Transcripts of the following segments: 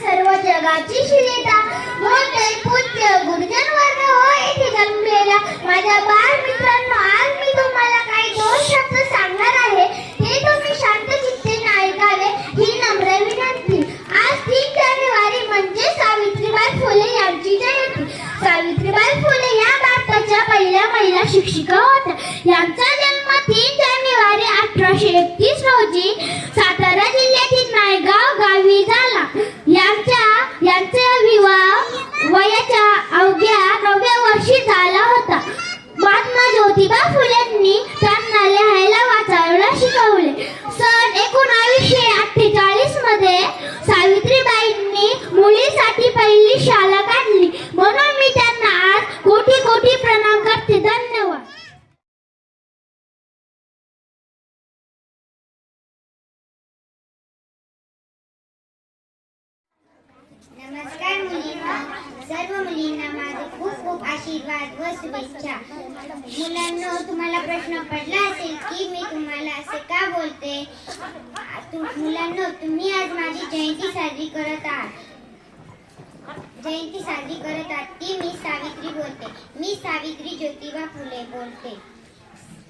सर्व जगाची शिलेता मोठे पूज्य गुरुजन वर्ग होय इथे जन्मलेला. माझ्या बाळ नमस्कार मुलींना. सर्व मुलींना माझे खूप खूप आशीर्वाद व शुभेच्छा. मुलांना तुम्हाला प्रश्न पडला असेल की मी तुम्हाला असे का बोलते? मुलांना तुम्ही आज माझी जयंती साजरी करत आहात. जयंती साजरी करत आहात ती मी सावित्री बोलते? मी सावित्री ज्योतिबा फुले बोलते.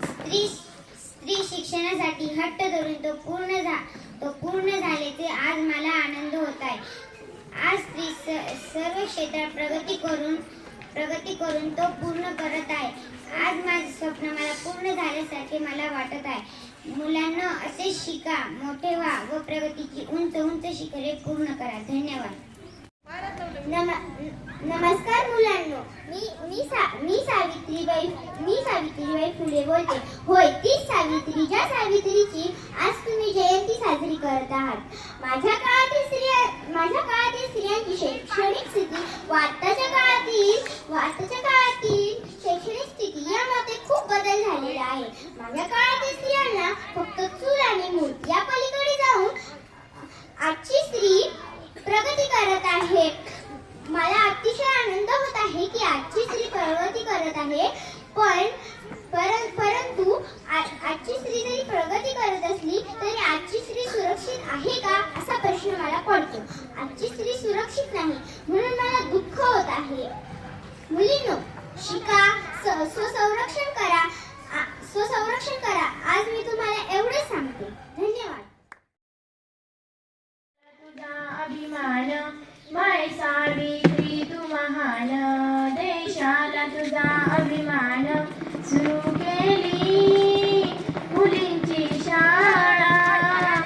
स्त्री स्त्री शिक्षणासाठी हट्ट धरून तो पूर्ण झा तो पूर्ण झाल्याचे आज मला आनंद होत आहे. सर्व क्षेत्रात प्रगती करून प्रगती करून तो पूर्ण करत आहे. आज माझे स्वप्न मला पूर्ण झाल्यासारखे मला वाटत आहे. मुलांना असे शिका मोठे व्हा व प्रगतीची उंच उंच शिखरे पूर्ण करा. धन्यवाद. नम- नमस्कार. सावित्रीबाई मी सावित्रीबाई फुले बोलते. होय तीच सावित्री ज्या सावित्रीची आज तुम्ही जयंती साजरी करत आहात. माझ्या काळातील स्त्रिया माझ्या काळातील स्त्रियांची शैक्षणिक स्थिती व आत्ताच्या काळातील व आत्ताच्या काळातील शैक्षणिक स्थिती यामध्ये खूप बदल झालेला आहे माझ्या काळातील स्त्रियांना फक्त चूल आणि मूल या पलीकडे जाऊन आजची स्त्री प्रगती करत आहे मला अतिशय आनंद होत आहे की आजची स्त्री प्रगती करत आहे. पण पर- परंतु आजची स्त्री जरी प्रगती करत असली तरी आजची स्त्री सुरक्षित आहे का असा प्रश्न मला पडतो. आजची स्त्री सुरक्षित नाही म्हणून मला दुःख होत आहे. मुलींनो शिका स्वसंरक्षण करा. स्वसंरक्षण करा. आज मी तुम्हाला एवढे सांगते. तुझा अभिमान सुरू केली. मुलींची शाळा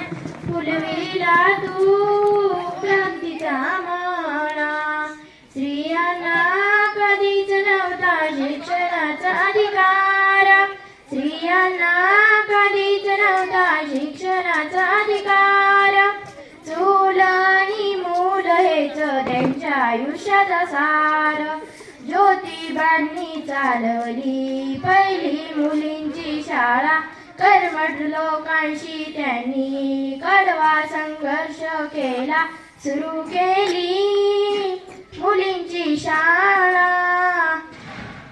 फुलविला तू क्रांतीचा माळा. स्त्रियांना कधीच नव्हता शिक्षणाचा अधिकार. स्त्रियांना कधीच नव्हता शिक्षणाचा अधिकार. चूल आणि मूल हेच त्यांच्या आयुष्याचा सार. चालवली पहिली मुलींची शाळा करमट लोकांशी त्यांनी कडवा संघर्ष केला. सुरू केली मुलींची शाळा.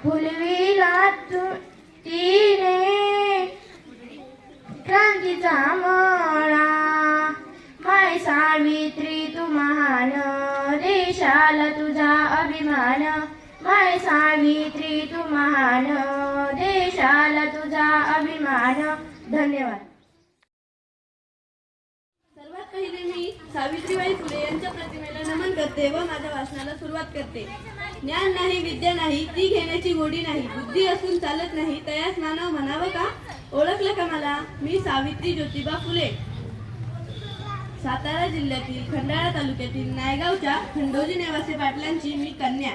फुलविला तिने क्रांतीचा मळा. माय सावित्री तू महान देशाला तुझा अभिमान. माय सावित्री करते व माझ्या भाषणाला सुरुवात करते. ज्ञान नाही विद्या नाही ती घेण्याची गोडी नाही बुद्धी असून चालत नाही तयास मानव म्हणावं का? ओळखलं का मला? मी सावित्री ज्योतिबा फुले. सातारा जिल्ह्यातील खंडाळा तालुक्यातील नायगावच्या खंडोजी नेवासे पाटलांची मी कन्या.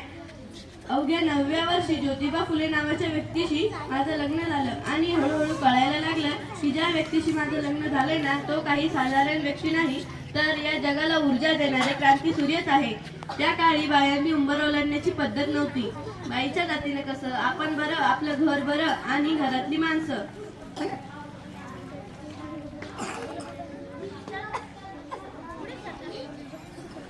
अवघ्या नवव्या वर्षी ज्योतिबा फुले नावाच्या व्यक्तीशी माझं लग्न झालं आणि हळूहळू कळायला लागलं की ज्या व्यक्तीशी माझं लग्न झालं ना तो काही साधारण व्यक्ती नाही. तर या जगाला ऊर्जा देणारे क्रांती सूर्यच आहे. त्या काळी बायांनी उंबर ओलांडण्याची पद्धत नव्हती. बाईच्या जातीने कसं आपण बरं आपलं घर बरं आणि घरातली माणसं.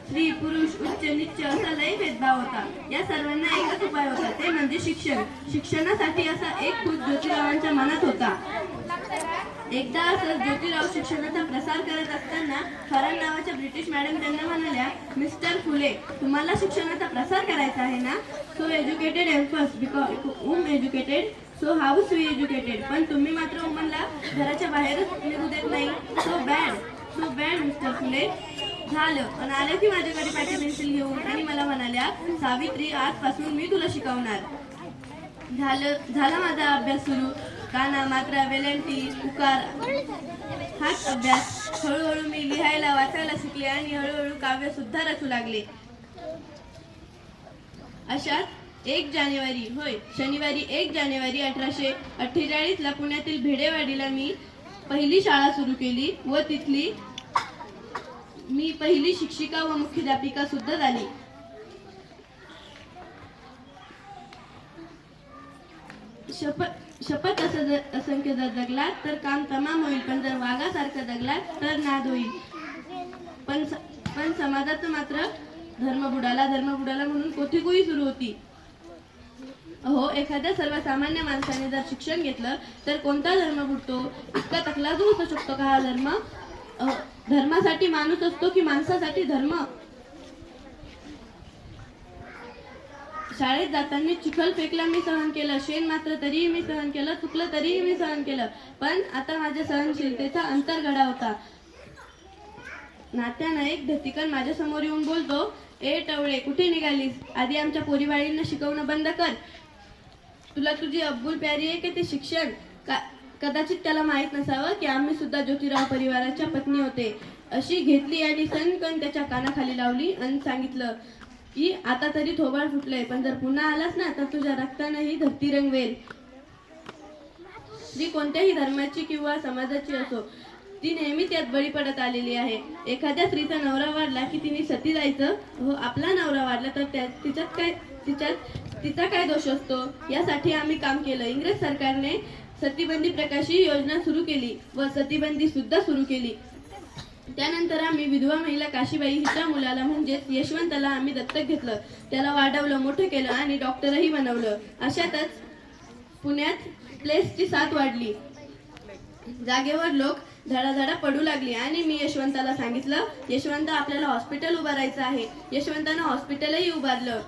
स्त्री पुरुष उच्च निच्च असा लय भेदभाव होता. या सर्वांना एकच उपाय होता ते म्हणजे शिक्षण. शिक्षणासाठी असा एक खुद ज्योतिरावांच्या मनात होता. एकदा असं ज्योतिराव शिक्षणाचा प्रसार करत असताना फरान नावाच्या ब्रिटिश मॅडम त्यांना म्हणाल्या मिस्टर फुले तुम्हाला शिक्षणाचा प्रसार करायचा आहे ना? So educated एम्फस because um educated so house we educated पण तुम्ही मात्र um वुमनला घराच्या बाहेरच निघू देत नाही. So bad so bad mister Phule. झालं. पण आलं की माझ्याकडे पाठी पेन्सिल घेऊन आणि मला म्हणाल्या सावित्री आजपासून मी तुला शिकवणार. झालं. झाला माझा अभ्यास सुरू. काना मात्रा वेलंटी उकार हाच अभ्यास. हळूहळू मी लिहायला वाचायला शिकले आणि हळूहळू काव्य सुद्धा रचू लागले. अशात एक जानेवारी होय शनिवारी एक जानेवारी अठराशे अठ्ठेचाळीसला पुण्यातील भेडेवाडीला मी पहिली शाळा सुरू केली व तिथली मी पहिली शिक्षिका व मुख्याध्यापिका सुद्धा झाली. शपथ शपथ असं जर असंख्य जर जगला तर काम तमाम होईल. पण जर वाघासारखं जगला तर नाद होईल. पण पण समाजाचं मात्र धर्म बुडाला धर्म बुडाला म्हणून कोठीकोही सुरू होती. हो एखाद्या सर्वसामान्य माणसाने जर शिक्षण घेतलं तर कोणता धर्म बुडतो? इतका तकलादू होऊ शकतो का हा धर्म? धर्मासाठी माणूस असतो की माणसासाठी धर्म? शाळेत जाताना चिखल फेकला मी सहन केलं शेण मात्र तरीही मी सहन केलं चुकलं तरीही मी सहन केलं. पण आता माझ्या सहनशीलतेचा अंतर घडा होता. नात्यानं एक धतिकन माझ्यासमोर येऊन बोलतो ए टवळे कुठे निघालीस? आधी आमच्या पोरीबाळींना शिकवणं बंद कर. तुला तुझी अब्बुल प्यारी आहे की ते शिक्षण? का कदाचित त्याला माहीत नसावं की आम्ही सुद्धा ज्योतिराव परिवाराच्या पत्नी होते. अशी घेतली आणि सनकन त्याच्या कानाखाली लावली आणि सांगितलं की आता तरी थोबाड फुटलंय पण जर पुन्हा आलास ना तर तुझ्या रक्तानंही धरती रंगवेल. जी कोणत्याही धर्माची किंवा समाजाची असो ती नेहमी त्यात बळी पडत आलेली आहे. एखाद्या स्त्रीचा नवरा वाढला की तिने सती जायचं हो आपला नवरा वाढला तर त्या तिच्यात काय तिच्यात तिचा काय दोष असतो? यासाठी आम्ही काम केलं. इंग्रज सरकारने सतीबंदी प्रकाशी योजना सुरू केली व सतीबंदी सुद्धा सुरू केली. त्यानंतर आम्ही विधवा महिला काशीबाई हिच्या मुलाला म्हणजेच यशवंताला आम्ही दत्तक घेतलं. त्याला वाढवलं मोठं केलं आणि डॉक्टरही बनवलं. अशातच पुण्यात प्लेसची साथ वाढली. जागेवर लोक धडाधडा पडू लागली आणि मी यशवंताला सांगितलं यशवंत आपल्याला हॉस्पिटल उभारायचं आहे. यशवंतानं हॉस्पिटलही उभारलं.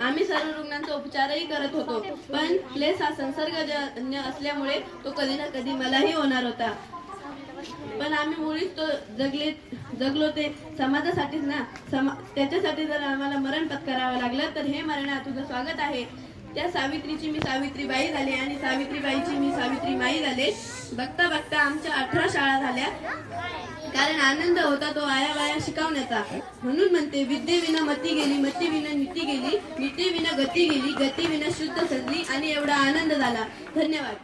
आम्ही सर्व रुग्णांचा उपचारही करत होतो पण प्लेस हा संसर्गजन्य असल्यामुळे तो कधी ना कधी मलाही होणार होता. पण आम्ही मुळीच तो जगले जगलो ते समाजासाठीच ना. समा त्याच्यासाठी जर आम्हाला मरण पत्करावं लागलं तर हे मरणा तुझं स्वागत आहे. त्या सावित्रीची मी सावित्रीबाई झाले आणि सावित्रीबाईची मी सावित्री माई झाले. बघता बघता आमच्या अठरा शाळा झाल्या. कारण आनंद होता तो आया बाया शिकवण्याचा. म्हणून म्हणते विद्येविना मती गेली मती विना नीती गेली नीतीविना गती गेली गती विना शुद्ध सजली आणि एवढा आनंद झाला. धन्यवाद.